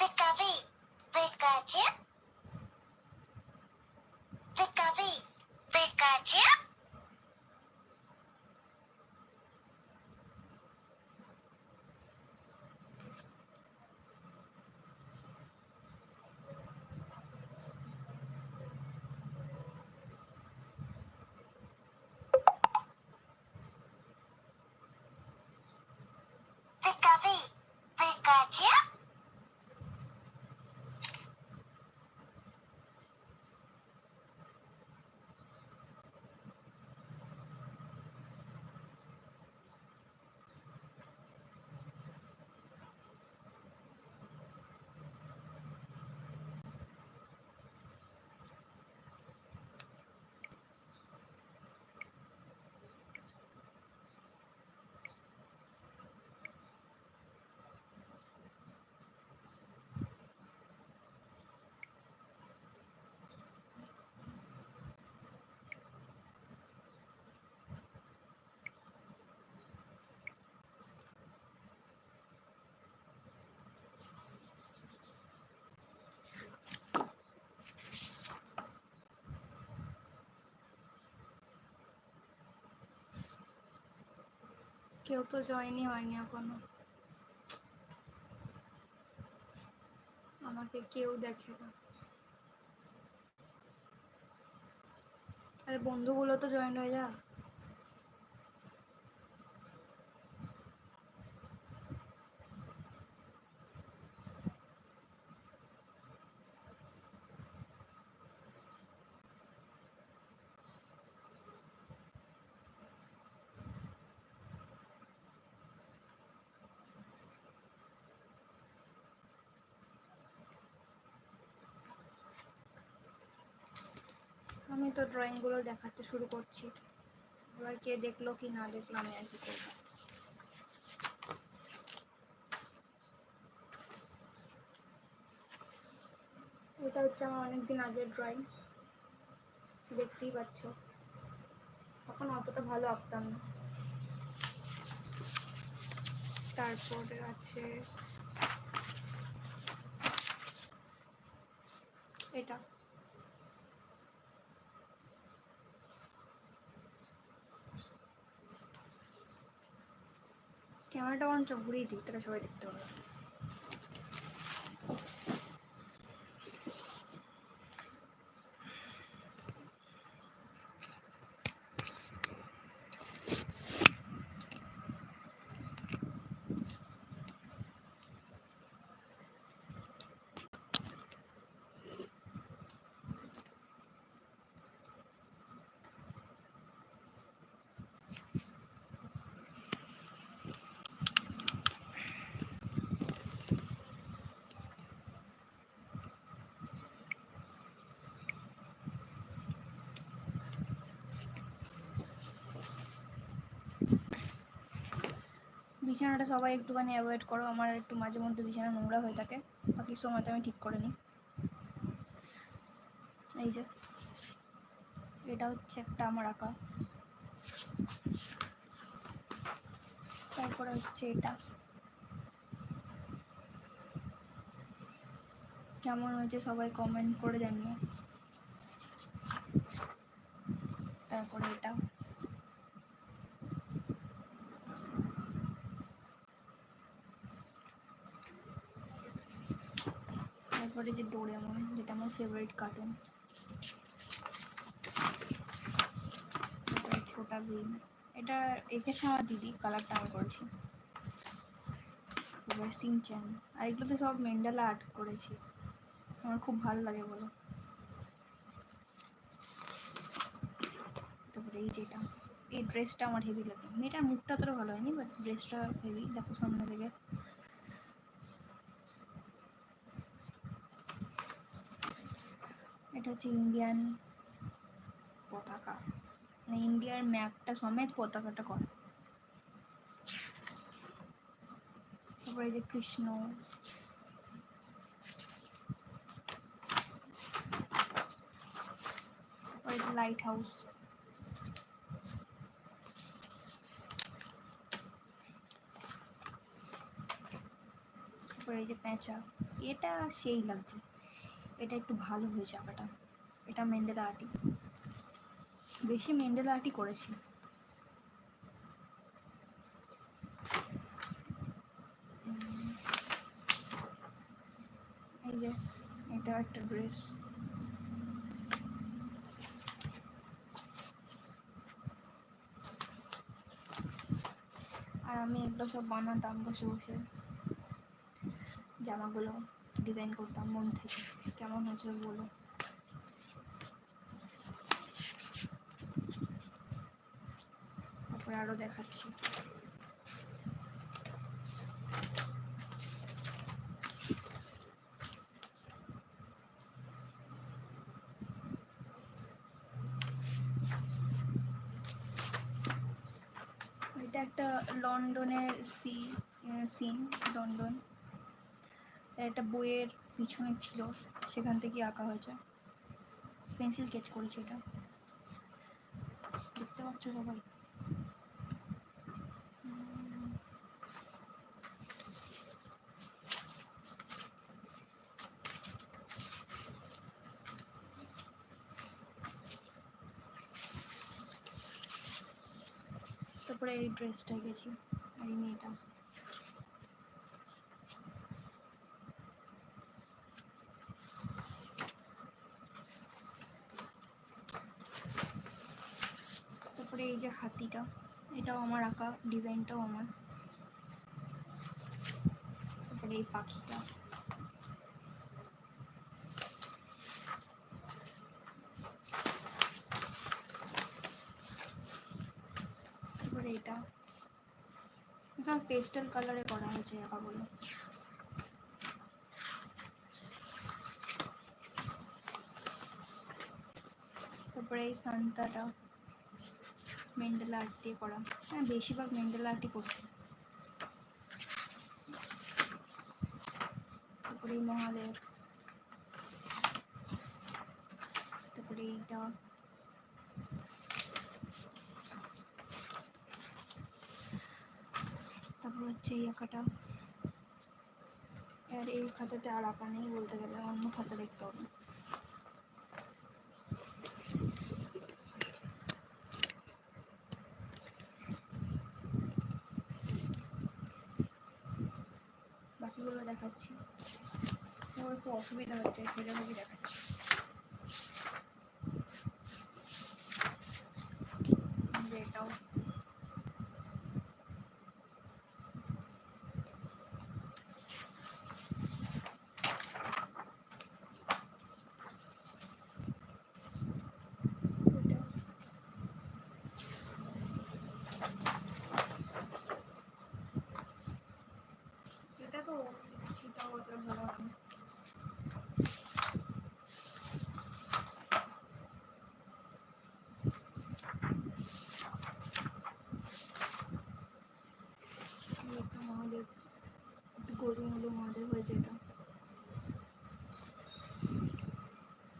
Recovery. Pikachu. Recovery. কেউ তো জয়েনই হয়নি এখনও। আমাকে কেউ দেখে না। আরে বন্ধুগুলো তো জয়েন হয়ে যা। আমি তো ড্রয়িংগুলো দেখাতে শুরু করছি। এবার কে দেখল কি না দেখল আমি আর কি করব। এটা হচ্ছে আমার অনেকদিন আগের ড্রয়িং দেখতেই পাচ্ছ। তখন অতটা ভালো আঁকতাম না। তারপরে আছে এটা। ক্যামেরাটা অনেক ঘুরিয়ে দিই তারা সবাই দেখতে পাবে বিছানাটা সবাই একটুখানি অ্যাভয়েড করো, আমার একটু মাঝে মধ্যে বিছানা নোংরা হয়ে থাকে, বাকি সময়টা আমি ঠিক করে নিই। এই যে, এটা হচ্ছে একটা আমার আঁকা। তারপরে হচ্ছে এটা। কেমন হয়েছে সবাই কমেন্ট করে জানিও। তারপরে এটা। তারপরে যে ডোরেমন যেটা আমার ফেভারিট কার্টুন ছোটা ভীম এটা এঁকেছে আমার দিদি কালারটা আমি করেছি। তারপরে সিনচ্যান আর এগুলো তো সব মেন্ডালা আর্ট করেছি। আমার খুব ভালো লাগে বলো। তারপরে এই যেটা। এই ড্রেসটা আমার হেভি লাগে। মেয়েটার মুখটা অতটা ভালো হয়নি বাট ড্রেসটা হেভি দেখো সামনে থেকে। এটা হচ্ছে ইন্ডিয়ান পতাকা। মানে ইন্ডিয়ার ম্যাপটা সমেত পতাকাটা করা। তারপরে যে কৃষ্ণ। লাইট হাউস তারপরে এই যে প্যাঁচা এটা সেই লাগছে। এটা একটু ভালো হয়েছে আঁকাটা। এটা মেন্ডেলা আর্টই বেশি মেন্ডেলা আর্টই করেছি। এই যে, এটা একটা ড্রেস আর আমি এগুলো সব বানাতাম বসে বসে। জামাগুলো। ডিজাইন করতাম মন থেকে। কেমন হয়েছে বলো? তারপরে আরও দেখাচ্ছি। এটা একটা লন্ডনের সি সিন লন্ডন। একটা বইয়ের পিছনে ছিল, সেখান থেকে আঁকা হয়েছে। পেন্সিল স্কেচ করেছে এটা। দেখতে পাচ্ছ সবাই? তারপরে এই ড্রেসটা গেছি, আর এই মেয়েটা। তারপরে এই যে হাতিটা, এটাও আমার আঁকা, ডিজাইনটাও আমার। তারপরে এই পাখিটা। তারপরে এটা। এটা পেস্টেল কালারে করা হয়েছে আঁকাগুলো তারপরে এই সান্তাটা। মেন্ডেলা আর্ট দিয়ে করা হ্যাঁ বেশিরভাগ মেন্ডেলা আর্টই করছি তারপরে এই মহাদেব। তারপরে এইটা। তারপর হচ্ছে এই আঁকাটা। আর এই খাতাতে আর আঁকা নেই বলতে গেলে, অন্য খাতা দেখতে হবে। বাকিগুলো দেখাচ্ছি। আমার একটু অসুবিধা হচ্ছে সেটাভাবে দেখাচ্ছি এই যে এটাও এটা এটা তো সেটা অতটা ভালো হয় না। এই একটা মহাদেব একটু গরু মূল্য মহাদেব হয়েছে এটা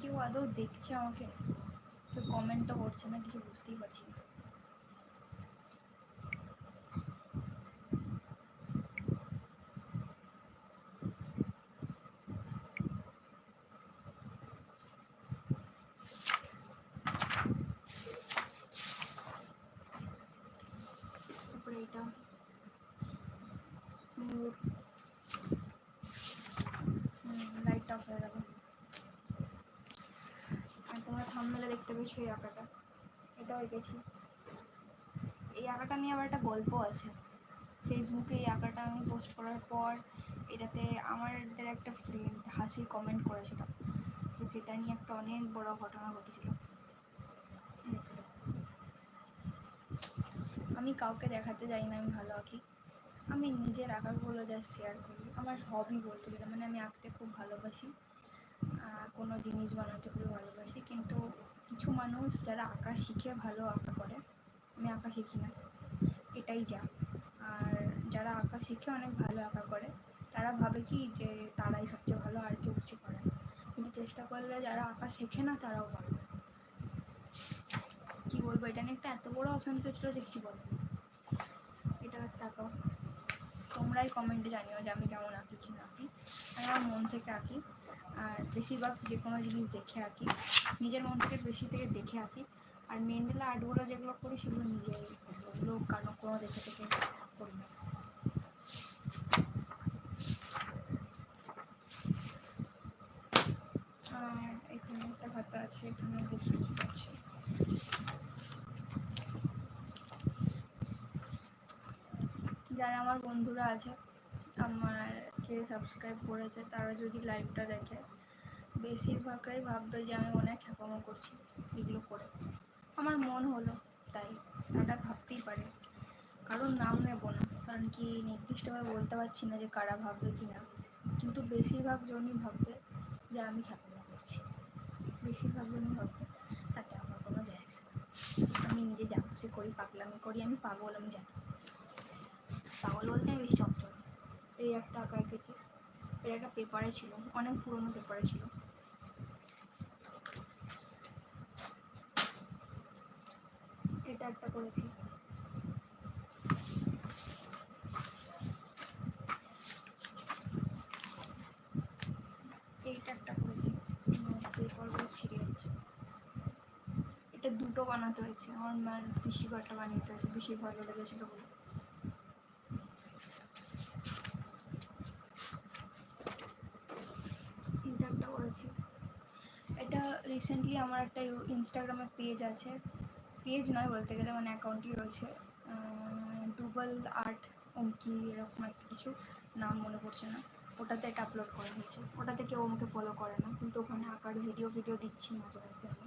কেউ আদৌ দেখছে আমাকে কেউ কমেন্টও করছে না কিছু বুঝতেই পারছি না তারপরে এটা মোর লাইট অফ হয়ে গেল আর তোমরা থামমেলে এই আঁকাটা? এটাও এঁকেছি। এই আঁকাটা নিয়ে আবার একটা গল্প আছে। ফেসবুকে এই আঁকাটা আমি পোস্ট করার পর এটাতে আমাদের একটা ফ্রেন্ড হাসি কমেন্ট করেছিল। তো সেটা নিয়ে একটা অনেক বড় ঘটনা ঘটেছিল। আমি কাউকে দেখাতে যাই না, আমি ভালো আঁকি। আমি নিজের আঁকাগুলো যা শেয়ার করি। আমার হবি বলতে গেলে মানে আমি আঁকতে খুব ভালোবাসি। কোনো জিনিস বানাতে খুবই ভালোবাসি, কিন্তু কিছু মানুষ যারা আঁকা শিখে ভালো আঁকা করে, আমি আঁকা শিখি না। এটাই যা। আর যারা আঁকা শিখে অনেক ভালো আঁকা করে, তারা ভাবে কি যে তারাই সবচেয়ে ভালো আর কেউ কিছু করে না। কিন্তু চেষ্টা করলে যারা আঁকা শেখে না, তারাও পারবে কি বলব, এটা নিয়ে একটা এত বড় অশান্তি ছিল যে কিছু বলব। এটা তোমরাই কমেন্টে জানিও যে আমি কেমন আঁকি, কি না আঁকি। আমি আমার মন থেকে আঁকি। আর বেশিরভাগ যে কোনো জিনিস দেখে আঁকি, নিজের মন থেকে বেশি থেকে দেখে আঁকি আর মেন্ডেলা আর্টগুলো যেগুলো করি সেগুলো নিজেই করি। ওগুলো কারও কোনো দেখে থেকে করি না আর এখানে একটা আছে এখানে যারা আমার বন্ধুরা আছে আমারকে সাবস্ক্রাইব করেছে, তারা যদি লাইভটা দেখে, বেশিরভাগরাই ভাববে যে আমি অনেক খ্যাপামো করছি এগুলো করে। আমার মন হলো তাই, তারা ভাবতেই পারে। কারণ নাম নেব না, কারণ কি নির্দিষ্টভাবে বলতে পারছি না যে কারা ভাববে কি না। কিন্তু বেশিরভাগ জনই ভাববে যে আমি খ্যাপামো করছি। বেশিরভাগ জনই ভাববে, তাতে আমার কোনো যায় আমি নিজে যা খুশি করি, পাগলামি করি, আমি পাগল, আমি জানি। পাগল বলতে আমি বেশি চঞ্চল এই একটা আঁকা এঁকেছি। এর একটা পেপারে ছিল, অনেক পুরনো পেপারে ছিল। এটা একটা করেছি। এইটা একটা করেছি। পেপারগুলো ছিঁড়ে যাচ্ছে এটা দুটো বানাতে হয়েছে। আমার মার পিসি ঘরটা বানাতে হয়েছে। পিসি ভালো লেগেছিল বলে এটা একটা করেছি এটা রিসেন্টলি আমার একটা ইনস্টাগ্রামে পেজ আছে। পেজ নয় বলতে গেলে মানে অ্যাকাউন্টই রয়েছে। ডুবল আর্ট অঙ্কি এরকম একটা কিছু, নাম মনে পড়ছে না। ওটাতে এটা আপলোড করা হয়েছে। ওটাতে কেউ আমাকে ফলো করে না, কিন্তু ওখানে আঁকার ভিডিও ভিডিও দিচ্ছি মাঝে মাঝে আমি।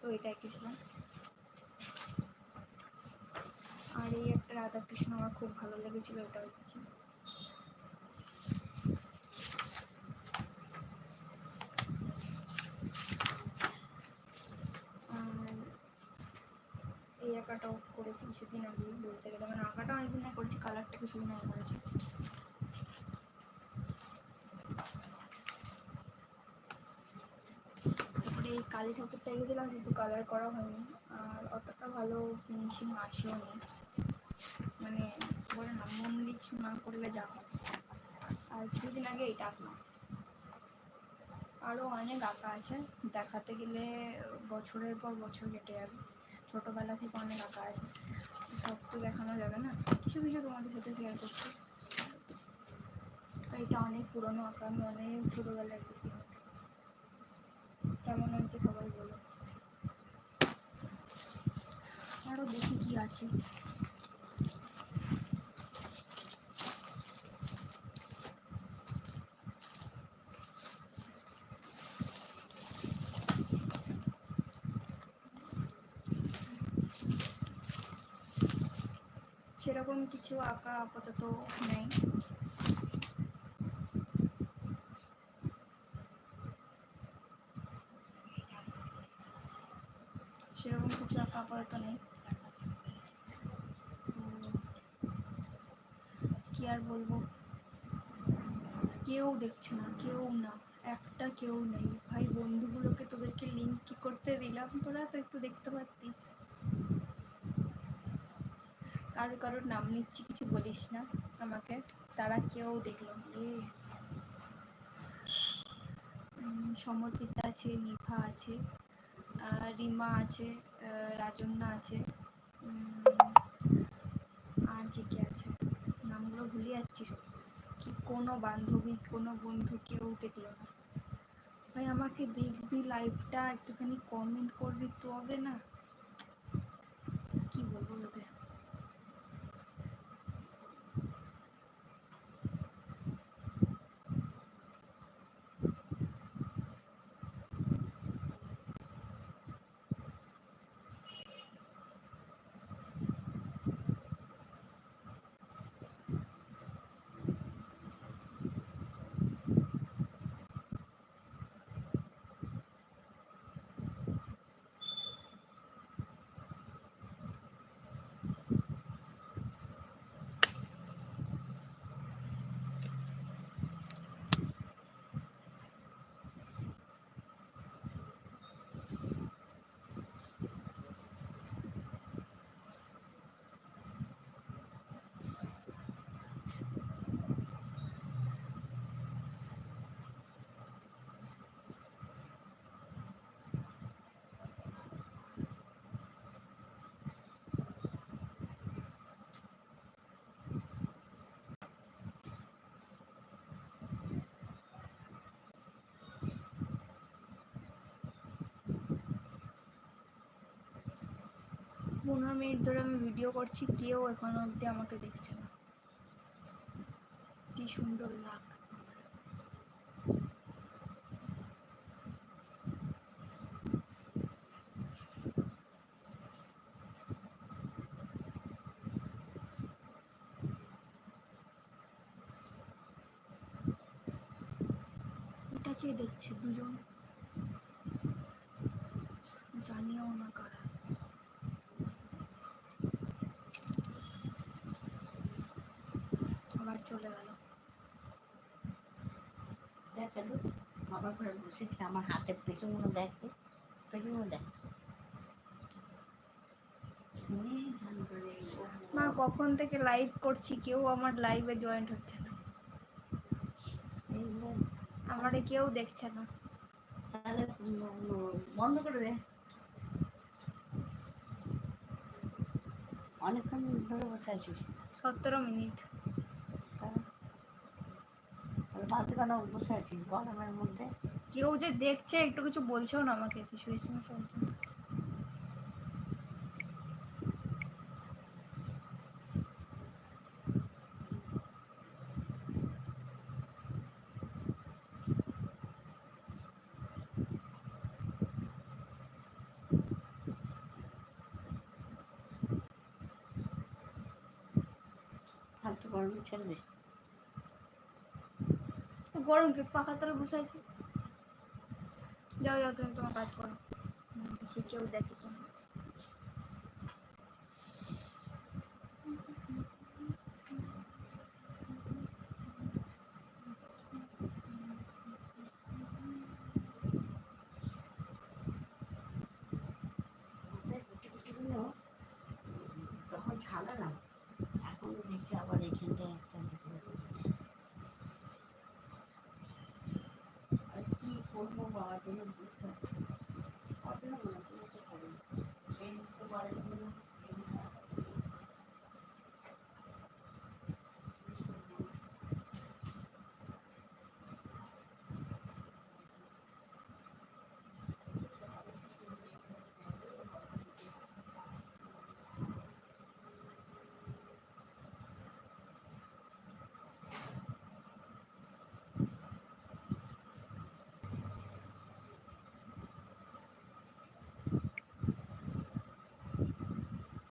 তো এটা এঁকেছিলাম। আর এই একটা রাধাকৃষ্ণ, আমার খুব ভালো লেগেছিলো এটা এঁকেছি আর আঁকাটাও করেছি কিছুদিন আগে বলতে গেলে। মানে আঁকাটা অনেকদিন আগে করেছি কালারটা কিছুদিন আগে করেছি। তারপরে এই কালী ঠাকুরটা এঁকেছিলাম কিন্তু কালার করা হয়নি। আর অতটা ভালো ফিনিশিং আসেও নি। মানে বলে না মন কিছু না করলে যা আর কিছুদিন আগে এইটা আঁকলাম। আরও অনেক আঁকা আছে। দেখাতে গেলে বছরের পর বছর কেটে যাবে। ছোটোবেলা থেকে অনেক আঁকা আছে। সব তো দেখানো যাবে না। কিছু কিছু তোমাদের সাথে শেয়ার করছি। এটা অনেক পুরনো আঁকা। আমি অনেক ছোটোবেলায় এঁকেছি। কেমন হয়েছে সবাই বলো। আরও দেখি কি আছে। সেরকম কিছু আঁকা আপাতত নেই। সেরকম কিছু আঁকা আপাতত নেই। কি আর বলব? কেউ দেখছে না, কেউ না, একটা কেউ নেই। ভাই, বন্ধুগুলোকে তোদেরকে লিঙ্ক কি করতে দিলাম? তোরা তো একটু দেখতে পারতিস। কারোর কারোর নাম নিচ্ছি কিছু বলিস না। আমাকে তারা কেউ দেখল রে সমর্পিতা আছে নিভা আছে রিমা আছে আহ, রাজন্যা আছে আর কে কে আছে? নামগুলো ভুলে যাচ্ছি সব। কি কোনো বান্ধবী কোনো বন্ধু কেউ দেখল না। ভাই আমাকে দেখবি লাইফটা একটুখানি কমেন্ট করবি তবে না। কি বলব তোদের? পনেরো মিনিট ধরে আমি ভিডিও করছি, কেউ এখনও অবধি আমাকে দেখছে না। কি সুন্দর লাগ এটা কে দেখছে দুজন? জানিও না কারা আবার চলে গেল। দেখ দাদু আবার করে বসেছি আমার হাতের পেছনগুলো দেখ তো পেছনগুলো দেখ। মা কখন থেকে লাইভ করছি? কেউ আমার লাইভে জয়েন্ট হচ্ছে না। আমারে কেউ দেখছে না। তাহলে বন্ধ করে দে। অনেকক্ষণ ধরে বসে আছিস। সতেরো মিনিট। কেন বসে আছিস, গরমের মধ্যে। কেউ যে দেখছে, একটু কিছু বলছেও না আমাকে, কিছু এস এম এস ফালতু গরমে ছেড়ে দে গরম কি? পাখা তলে বসে আছি যাও যাও, তুমি তোমার কাজ করো। দেখি, কেউ দেখে কিনা Thank you.